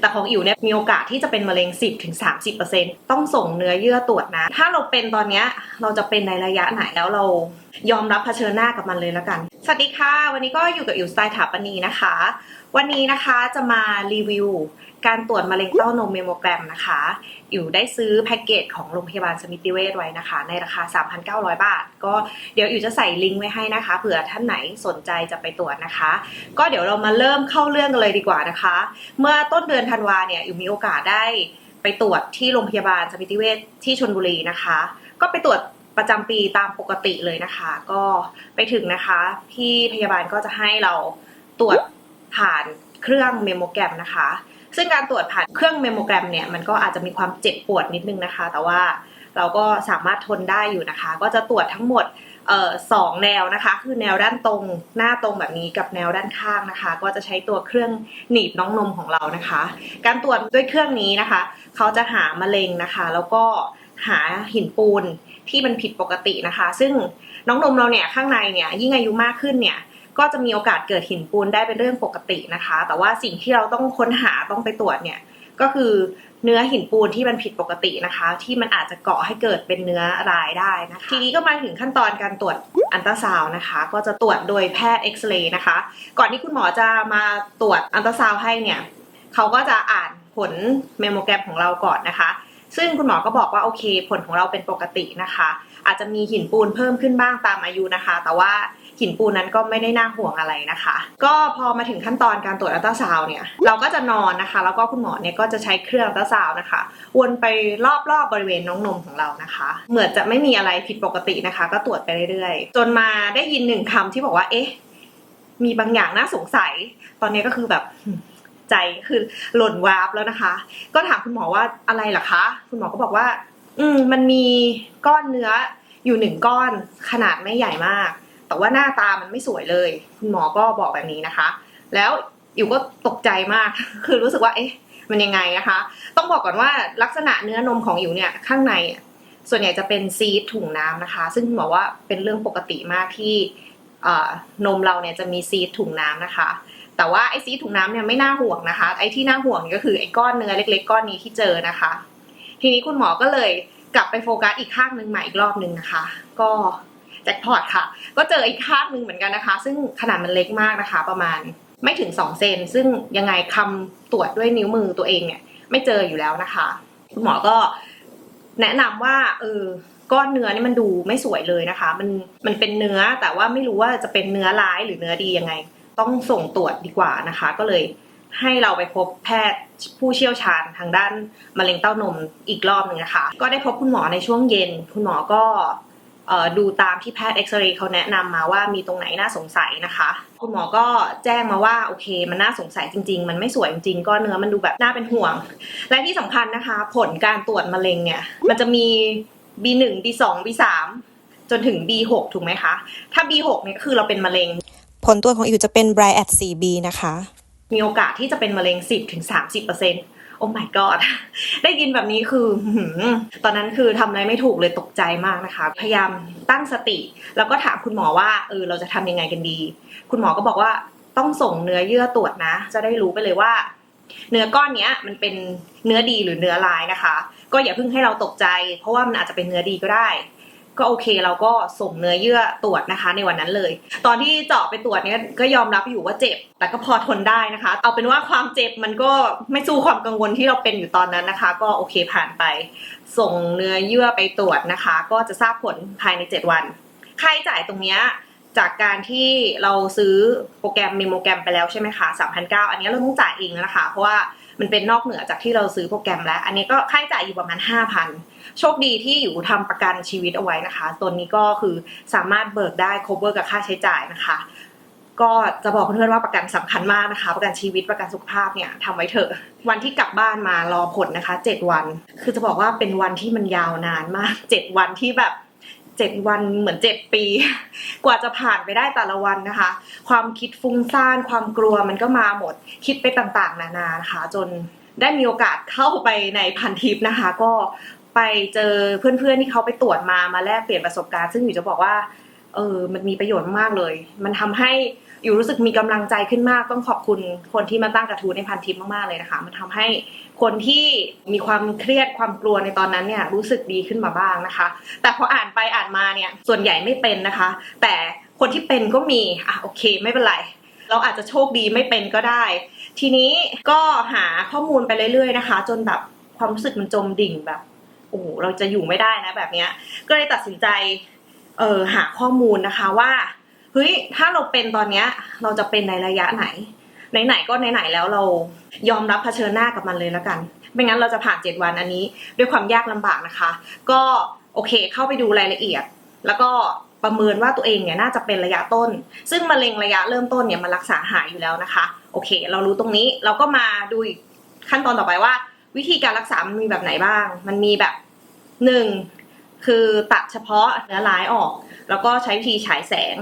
แต่ของอิ๋วเนี่ยมีโอกาสที่จะเป็นมะเร็ง 10-30%ต้องส่งเนื้อเยื่อตรวจนะ ถ้าเราเป็นตอนเนี้ยเราจะเป็นในระยะไหนแล้วเรายอมรับเผชิญหน้ากับมันเลยแล้วกัน สวัสดีค่ะ วันนี้ก็อยู่กับอิ๋วสไตล์ถาปนีนะคะ วันนี้นะคะจะมารีวิว การตรวจมะเร็งเต้านมเมโมแกรมนะคะอยู่ได้ซื้อแพ็กเกจของโรงพยาบาลสมิติเวชไว้นะคะ ในราคา 3,900 บาท ก็เดี๋ยวอยู่จะใส่ลิงก์ไว้ให้นะคะเผื่อท่านไหนสนใจจะไปตรวจนะคะ ก็เดี๋ยวเรามาเริ่มเข้าเรื่องกันเลยดีกว่านะคะ เมื่อต้นเดือนธันวาเนี่ยอยู่มีโอกาสได้ไปตรวจที่โรงพยาบาลสมิติเวชที่ชลบุรีนะคะ ก็ไปตรวจ ประจำปีตามปกติเลยนะคะ ก็ไปถึงนะคะ พี่พยาบาลก็จะให้เราตรวจผ่านเครื่องเมโมแกรมนะคะ ซึ่งการตรวจผ่านเครื่องเมโมแกรมเนี่ยมันก็อาจจะมีความเจ็บปวดนิดนึงนะคะ แต่ว่าเราก็สามารถทนได้อยู่นะคะ ก็จะตรวจทั้งหมดออสองแนวนะคะ คือแนวด้านตรงหน้าตรงแบบนี้กับแนวด้านข้างนะคะ ก็จะใช้ตัวเครื่องหนีบน้องนมของเรานะคะ การตรวจด้วยเครื่องนี้นะคะ เขาจะหามะเร็งนะคะ แล้วก็ หาหินปูนที่มันผิดปกตินะคะ ซึ่งน้องนมเราเนี่ยข้างในเนี่ยยิ่งอายุมากขึ้นเนี่ยก็จะมีโอกาสเกิดหินปูนได้เป็นเรื่องปกตินะคะ แต่ว่าสิ่งที่เราต้องค้นหาต้องไปตรวจเนี่ยก็คือเนื้อหินปูนที่มันผิดปกตินะคะ ที่มันอาจจะเกาะให้เกิดเป็นเนื้อรายได้นะคะ ทีนี้ก็มาถึงขั้นตอนการตรวจอันตราซาวน์นะคะ ก็จะตรวจโดยแพทย์เอ็กซเรย์นะคะ ก่อนที่คุณหมอจะมาตรวจอันตราซาวน์ให้เนี่ยเขาก็จะอ่านผลเมโมแกรมของเราก่อนนะคะ ซึ่งคุณหมอก็บอกว่าโอเค ผลของเราเป็นปกตินะคะ อาจจะมีหินปูนเพิ่มขึ้นบ้างตามอายุนะคะ แต่ว่าหินปูนนั้นก็ไม่ได้น่าห่วงอะไรนะคะ ก็พอมาถึงขั้นตอนการตรวจอัลตราซาวน์เนี่ยเราก็จะนอนนะคะ แล้วก็คุณหมอเนี่ยก็จะใช้เครื่องอัลตราซาวน์นะคะ วนไปรอบๆบบริเวณน้องนมของเรานะคะ เหมือนจะไม่มีอะไรผิดปกตินะคะ ก็ตรวจไปเรื่อยๆ จนมาได้ยินหนึ่งคำที่บอกว่าเอ๊ะมีบางอย่างน่าสงสัย ตอนนี้ก็คือแบบ ใจคือหล่นวาบแล้วนะคะ ก็ถามคุณหมอว่าอะไรหรอคะ คุณหมอก็บอกว่า อืมมันมีก้อนเนื้ออยู่หนึ่งก้อนขนาดไม่ใหญ่มาก แต่ว่าหน้าตามันไม่สวยเลย คุณหมอก็บอกแบบนี้นะคะ แล้วอยู่ก็ตกใจมาก คือรู้สึกว่า เอ๊ะ มันยังไงนะคะ ต้องบอกก่อนว่าลักษณะเนื้อนมของอยู่เนี่ยข้างในส่วนใหญ่จะเป็นซีดถุงน้ำนะคะ ซึ่งหมอว่าเป็นเรื่องปกติมากที่นมเราเนี่ยจะมีซีดถุงน้ำนะคะ แต่ว่าไอ้ซีถุงน้ำเนี่ยไม่น่าห่วงนะคะ ไอ้ที่น่าห่วงก็คือไอ้ก้อนเนื้อเล็ก ๆ ก้อนนี้ที่เจอนะคะ ทีนี้คุณหมอก็เลยกลับไปโฟกัสอีกข้างหนึ่งใหม่อีกรอบหนึ่งนะคะ ก็แจ็คพอตค่ะ ก็เจออีกข้างหนึ่งเหมือนกันนะคะ ซึ่งขนาดมันเล็กมากนะคะ ประมาณไม่ถึง2เซนซึ่งยังไงคำตรวจด้วยนิ้วมือตัวเองเนี่ยไม่เจออยู่แล้วนะคะ คุณหมอก็แนะนำว่าเออก้อนเนื้อนี่มันดูไม่สวยเลยนะคะ มันมันเป็นเนื้อแต่ว่าไม่รู้ว่าจะเป็นเนื้อร้ายหรือเนื้อดียังไง ต้องส่งตรวจดีกว่านะคะ ก็เลยให้เราไปพบแพทย์ผู้เชี่ยวชาญทางด้านมะเร็งเต้านมอีกรอบหนึ่งนะคะ ก็ได้พบคุณหมอในช่วงเย็น คุณหมอก็ดูตามที่แพทย์เอ็กซเรย์เขาแนะนำมาว่ามีตรงไหนน่าสงสัยนะคะ คุณหมอก็แจ้งมาว่าโอเค มันน่าสงสัยจริง ๆ มันไม่สวยจริงๆก็เนื้อมันดูแบบน่าเป็นห่วง และที่สำคัญนะคะ ผลการตรวจมะเร็งเนี่ยมันจะมี B1 B2 B3 จนถึง B6 ถูกไหมคะ ถ้า B6 เนี่ยคือเราเป็นมะเร็ง ผลตรวจของอิวจะเป็น b r i a t 4B นะคะ มีโอกาสที่จะเป็นมะเร็ง 10ถึง30เปอร์เซ็นต์โอ้ my god ได้ยินแบบนี้คือ ตอนนั้นคือทำอะไรไม่ถูกเลยตกใจมากนะคะ พยายามตั้งสติ แล้วก็ถามคุณหมอว่าเออเราจะทำยังไงกันดี คุณหมอก็บอกว่าต้องส่งเนื้อเยื่อตรวจนะ จะได้รู้ไปเลยว่า เนื้อก้อนเนี้ยมันเป็นเนื้อดีหรือเนื้อร้ายนะคะ ก็อย่าเพิ่งให้เราตกใจ เพราะว่ามันอาจจะเป็นเนื้อดีก็ได้ ก็โอเคเราก็ส่งเนื้อเยื่อตรวจนะคะ ในวันนั้นเลย ตอนที่เจาะไปตรวจเนี่ยก็ยอมรับอยู่ว่าเจ็บ แต่ก็พอทนได้นะคะ เอาเป็นว่าความเจ็บมันก็ไม่สู้ความกังวลที่เราเป็นอยู่ตอนนั้นนะคะ ก็โอเคผ่านไป ส่งเนื้อเยื่อไปตรวจนะคะ ก็จะทราบผลภายใน 7 วันค่าใช้จ่ายตรงเนี้ย จากการที่เราซื้อโปรแกรมเมโมแกรมไปแล้วใช่ไหมคะ3,900 อันนี้เราต้องจ่ายเองแล้วนะคะ เพราะว่ามันเป็นนอกเหนือจากที่เราซื้อโปรแกรมแล้ว อันนี้ก็ค่าใช้จ่ายอยู่ประมาณ 5,000 โชคดีที่อยู่ทำประกันชีวิตเอาไว้นะคะ ตัวนี้ก็คือสามารถเบิกได้ cover กับค่าใช้จ่ายนะคะ ก็จะบอกเพื่อนๆว่าประกันสำคัญมากนะคะ ประกันชีวิตประกันสุขภาพเนี่ยทำไว้เถอะ วันที่กลับบ้านมารอผลนะคะ 7 วัน คือจะบอกว่าเป็นวันที่มันยาวนานมาก 7 วันที่แบบ เจ็ดวันเหมือนเจ็ดปี กว่าจะผ่านไปได้แต่ละวันนะคะ ความคิดฟุ้งซ่านความกลัวมันก็มาหมด คิดไปต่างๆ นานานะคะ จนได้มีโอกาสเข้าไปในพันทิปนะคะ ก็ไปเจอเพื่อนๆที่เขาไปตรวจมามาแลกเปลี่ยนประสบการณ์ ซึ่งอยู่จะบอกว่า เออ มันมีประโยชน์มากเลย มันทำให้อยู่รู้สึกมีกำลังใจขึ้นมากต้องขอบคุณคนที่มาตั้งกระทู้ในพันทิปมากๆเลยนะคะ มันทำให้คนที่มีความเครียดความกลัวในตอนนั้นเนี่ยรู้สึกดีขึ้นมาบ้างนะคะ แต่พออ่านไปอ่านมาเนี่ยส่วนใหญ่ไม่เป็นนะคะ แต่คนที่เป็นก็มีอะโอเค ไม่เป็นไร เราอาจจะโชคดีไม่เป็นก็ได้ ทีนี้ก็หาข้อมูลไปเรื่อยๆนะคะ จนแบบความรู้สึกมันจมดิ่งแบบโอ้โหเราจะอยู่ไม่ได้นะแบบเนี้ยก็เลยตัดสินใจ เออหาข้อมูลนะคะว่าเฮ้ยถ้าเราเป็นตอนเนี้ยเราจะเป็นในระยะไหนไหนๆก็ไหนๆแล้วเรายอมรับเผชิญหน้ากับมันเลยแล้วกัน ไม่งั้นเราจะผ่านเจ็ดวันอันนี้ด้วยความยากลำบากนะคะ ก็โอเคเข้าไปดูรายละเอียด แล้วก็ประเมินว่าตัวเองเนี่ยน่าจะเป็นระยะต้น ซึ่งมะเร็งระยะเริ่มต้นเนี่ยมันรักษาหายอยู่แล้วนะคะ โอเค เรารู้ตรงนี้เราก็มาดูขั้นตอนต่อไปว่า วิธีการรักษามันมีแบบไหนบ้าง มันมีแบบหนึ่ง คือตัดเฉพาะเนื้อร้ายออก แล้วก็ใช้วิธีฉายแสง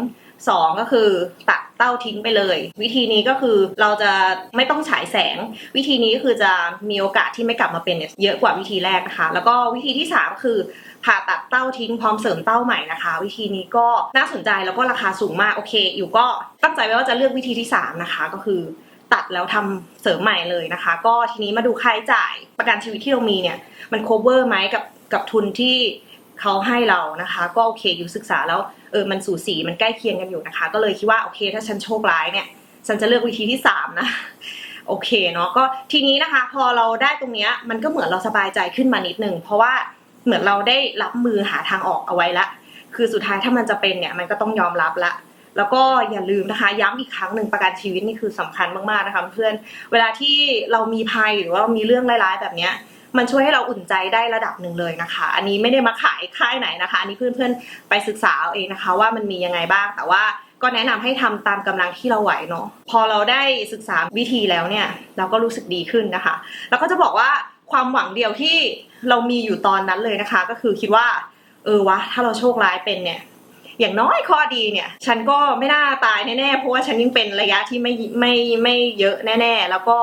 สองก็คือตัดเต้าทิ้งไปเลย วิธีนี้ก็คือเราจะไม่ต้องฉายแสง วิธีนี้ก็คือจะมีโอกาสที่ไม่กลับมาเป็นเยอะกว่าวิธีแรกนะคะ แล้วก็วิธีที่สามคือผ่าตัดเต้าทิ้งพร้อมเสริมเต้าใหม่นะคะ วิธีนี้ก็น่าสนใจแล้วก็ราคาสูงมากโอเค อยู่ก็ตั้งใจไว้ว่าจะเลือกวิธีที่สามนะคะก็คือตัดแล้วทำเสริมใหม่เลยนะคะ ก็ทีนี้มาดูค่าใช้จ่ายประกันชีวิตที่เรามีเนี่ยมัน cover ไหมกับกับทุนที่ เขาให้เรานะคะ ก็โอเคอยู่ศึกษาแล้วเออมันสูสีมันใกล้เคียงกันอยู่นะคะ ก็เลยคิดว่าโอเค ถ้าฉันโชคร้ายเนี่ยฉันจะเลือกวิธีที่สามนะโอเคเนาะก็ทีนี้นะคะ พอเราได้ตรงเนี้ยมันก็เหมือนเราสบายใจขึ้นมานิดนึงเพราะว่าเหมือนเราได้รับมือหาทางออกเอาไว้ละ คือสุดท้ายถ้ามันจะเป็นเนี่ยมันก็ต้องยอมรับละแล้วก็อย่าลืมนะคะย้ำอีกครั้งหนึ่งประกันชีวิตนี่คือสำคัญมากๆนะคะเพื่อนเวลาที่เรามีภัยหรือว่ามีเรื่องร้ายๆแบบเนี้ย มันช่วยให้เราอุ่นใจได้ระดับหนึ่งเลยนะคะ อันนี้ไม่ได้มาขายค่ายไหนนะคะ อันนี้เพื่อนๆไปศึกษาเอาเองนะคะ ว่ามันมียังไงบ้าง แต่ว่าก็แนะนำให้ทำตามกำลังที่เราไหวเนาะ พอเราได้ศึกษาวิธีแล้วเนี่ย เราก็รู้สึกดีขึ้นนะคะ แล้วก็จะบอกว่าความหวังเดียวที่เรามีอยู่ตอนนั้นเลยนะคะ ก็คือคิดว่า เออวะ ถ้าเราโชคร้ายเป็นเนี่ยอย่างน้อยข้อดีเนี่ย ฉันก็ไม่น่าตายแน่ๆ เพราะว่าฉันยังเป็นระยะที่ไม่ไม่ไม่เยอะแน่ ๆ แล้วก็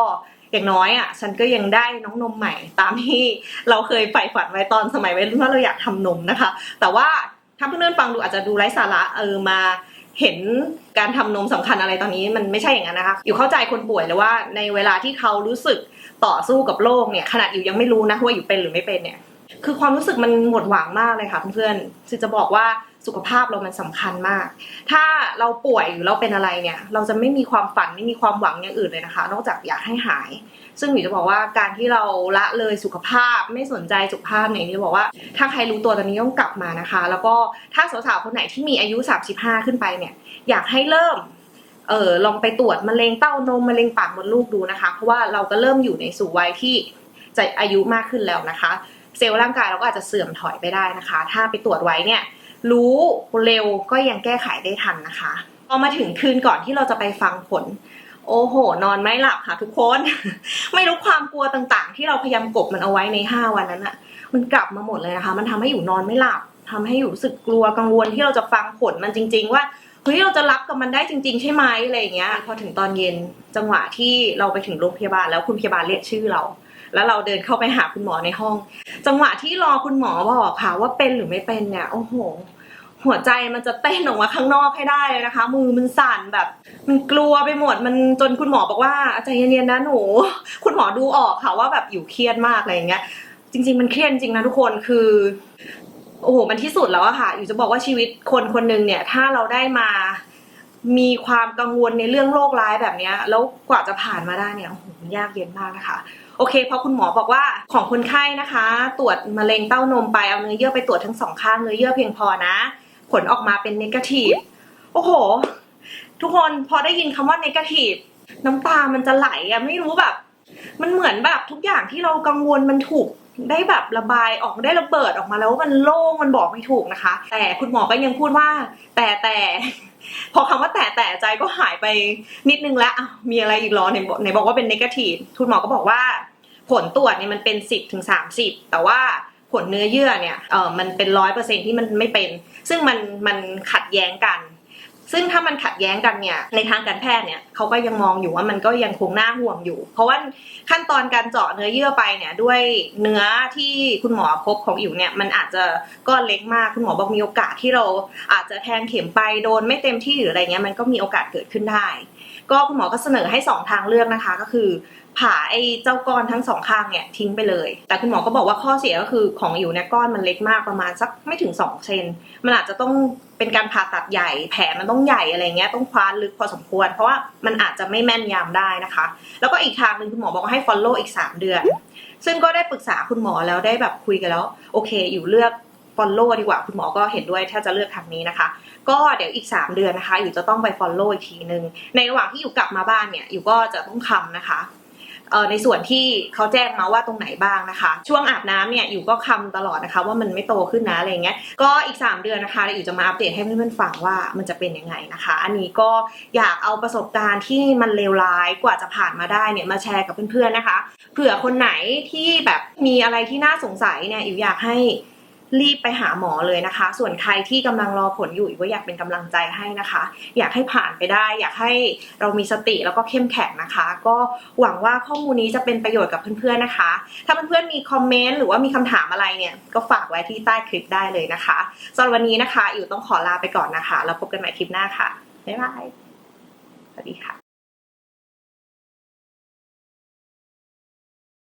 อย่างน้อยอะฉันก็ยังได้น้องนมใหม่ ตามที่เราเคยใฝ่ฝันไว้ตอนสมัยวัยรุ่นว่าเราอยากทำนมนะคะ แต่ว่าถ้าเพื่อนๆฟังดูอาจจะดูไร้สาระเออมาเห็นการทำนมสำคัญอะไรตอนนี้มันไม่ใช่อย่างนั้นนะคะ อยู่เข้าใจคนป่วยเลยว่าในเวลาที่เขารู้สึกต่อสู้กับโรคเนี่ย ขนาดอยู่ยังไม่รู้นะว่าอยู่เป็นหรือไม่เป็นเนี่ย คือความรู้สึกมันหมดหวังมากเลยค่ะเพื่อนๆคือจะบอกว่า สุขภาพเรามันสำคัญมาก ถ้าเราป่วยหรือเราเป็นอะไรเนี่ย เราจะไม่มีความฝันไม่มีความหวังอย่างอื่นเลยนะคะ นอกจากอยากให้หาย ซึ่งหนูจะบอกว่าการที่เราละเลยสุขภาพไม่สนใจสุขภาพเนี่ยหนูจะบอกว่าถ้าใครรู้ตัวตอนนี้ต้องกลับมานะคะ แล้วก็ถ้าสาวๆคนไหนที่มีอายุ 35 ขึ้นไปเนี่ย อยากให้เริ่มเออลองไปตรวจมะเร็งเต้านมมะเร็งปากมดลูกดูนะคะ เพราะว่าเราก็เริ่มอยู่ในสู่วัยที่จะอายุมากขึ้นแล้วนะคะ เซลล์ร่างกายเราก็อาจจะเสื่อมถอยไปได้นะคะ ถ้าไปตรวจไว้เนี่ย รู้เร็วก็ยังแก้ไขได้ทันนะคะพอมาถึงคืนก่อนที่เราจะไปฟังผล โอ้โห นอนไม่หลับค่ะทุกคน ไม่รู้ความกลัวต่างๆ ที่เราพยายามกบมันเอาไว้ใน 5 วันนั้นอะมันกลับมาหมดเลยนะคะ มันทำให้อยู่นอนไม่หลับทำให้อยู่รู้สึกกลัวกังวลที่เราจะฟังผลมันจริง ๆ ว่าเฮ้ยเราจะรับกับมันได้จริง ๆ ใช่ไหมอะไรอย่างเงี้ย พอถึงตอนเย็นจังหวะที่เราไปถึงโรงพยาบาลแล้วคุณพยาบาลเรียกชื่อเรา แล้วเราเดินเข้าไปหาคุณหมอในห้อง จังหวะที่รอคุณหมอบอกค่ะว่าเป็นหรือไม่เป็นเนี่ยโอ้โห หัวใจมันจะเต้นออกมาข้างนอกให้ได้เลยนะคะ มือมันสั่นแบบ มันกลัวไปหมดมันจนคุณหมอบอกว่าใจเย็นๆนะหนู คุณหมอดูออกค่ะว่าแบบอยู่เครียดมากอะไรอย่างเงี้ย จริง ๆ มันเครียดจริงนะทุกคนคือโอ้โหมันที่สุดแล้วอะค่ะอยู่จะบอกว่าชีวิตคนคนหนึ่งเนี่ย ถ้าเราได้มามีความกังวลในเรื่องโรคร้ายแบบนี้แล้วกว่าจะผ่านมาได้เนี่ยโอ้โหยากเย็นมากนะคะ โอเคพอคุณหมอบอกว่าของคนไข้นะคะ ตรวจมะเร็งเต้านมไปเอาเนื้อเยื่อไปตรวจทั้งสองข้างเนื้อเยื่อเพียงพอนะ ผลออกมาเป็นเนกาทีฟโอ้โห ทุกคนพอได้ยินคำว่าเนกาทีฟน้ำตามันจะไหลอะไม่รู้แบบ มันเหมือนแบบทุกอย่างที่เรากังวลมันถูกได้แบบระบายออกได้ระเบิดออกมาแล้วมันโล่งมันบอกไม่ถูกนะคะ แต่คุณหมอก็ยังพูดว่า แต่แต่พอคำว่าแต่แต่ใจก็หายไปนิดนึงแล้วมีอะไรอีกหรอไหนบอกไหนบอกว่าเป็นเนกาทีฟคุณหมอก็บอกว่า ผลตรวจเนี่ยมันเป็นสิบถึงสามสิบแต่ว่า ผลเนื้อเยื่อเนี่ยเออมันเป็นร้อยเปอร์เซ็นที่มันไม่เป็น ซึ่งมันมันขัดแย้งกัน ซึ่งถ้ามันขัดแย้งกันเนี่ยในทางการแพทย์เนี่ยเขาก็ยังมองอยู่ว่ามันก็ยังคงน่าห่วงอยู่ เพราะว่าขั้นตอนการเจาะเนื้อเยื่อไปเนี่ยด้วยเนื้อที่คุณหมอพบของอิ๋วเนี่ยมันอาจจะก้อนเล็กมากคุณหมอบอกมีโอกาสที่เราอาจจะแทงเข็มไปโดนไม่เต็มที่หรืออะไรเงี้ยมันก็มีโอกาสเกิดขึ้นได้ ก็คุณหมอก็เสนอให้สองทางเลือกนะคะก็คือ ผ่าไอ้เจ้าก้อนทั้งสองข้างเนี่ยทิ้งไปเลย แต่คุณหมอก็บอกว่าข้อเสียก็คือของอิ๋วเนี่ยก้อนมันเล็กมากประมาณสักไม่ถึง2เซนมันอาจจะต้องเป็นการผ่าตัดใหญ่ แผลมันต้องใหญ่อะไรเงี้ยต้องคว้านลึกพอสมควร เพราะว่ามันอาจจะไม่แม่นยำได้นะคะ แล้วก็อีกทางหนึ่งคุณหมอบอกว่าให้ follow อีก 3 เดือน ซึ่งก็ได้ปรึกษาคุณหมอแล้วได้แบบคุยกันแล้ว โอเค อยู่เลือก follow ดีกว่าคุณหมอก็เห็นด้วยถ้าจะเลือกทางนี้นะคะ ก็เดี๋ยวอีก 3 เดือนนะคะ อยู่จะต้องไป follow อีกทีนึงในระหว่างที่อยู่กลับมาบ้านเนี่ยอยู่ก็จะต้องทำนะคะ ในส่วนที่เขาแจ้งมาว่าตรงไหนบ้างนะคะ ช่วงอาบน้ำเนี่ยอยู่ก็คำตลอดนะคะ ว่ามันไม่โตขึ้นนะอะไรเงี้ยก็อีก 3 เดือนนะคะเดี๋ยวอยู่จะมาอัปเดตให้เพื่อนๆฟังว่ามันจะเป็นยังไงนะคะ อันนี้ก็อยากเอาประสบการณ์ที่มันเลวร้ายกว่าจะผ่านมาได้เนี่ยมาแชร์กับเพื่อนๆนะคะเผื่อคนไหนที่แบบมีอะไรที่น่าสงสัยเนี่ยอิ๋วอยากให้ รีบไปหาหมอเลยนะคะ ส่วนใครที่กำลังรอผลอยู่วก็อยากเป็นกำลังใจให้นะคะ อยากให้ผ่านไปได้ อยากให้เรามีสติแล้วก็เข้มแข็งนะคะ ก็หวังว่าข้อมูลนี้จะเป็นประโยชน์กับเพื่อนๆนะคะ ถ้าเพื่อนๆมีคอมเมนต์หรือว่ามีคำถามอะไรเนี่ยก็ฝากไว้ที่ใต้คลิปได้เลยนะคะสำหรับวันนี้นะคะอิ๋วต้องขอลาไปก่อนนะคะ แล้วพบกันใหม่คลิปหน้าค่ะบ๊ายบายสวัสดีค่ะ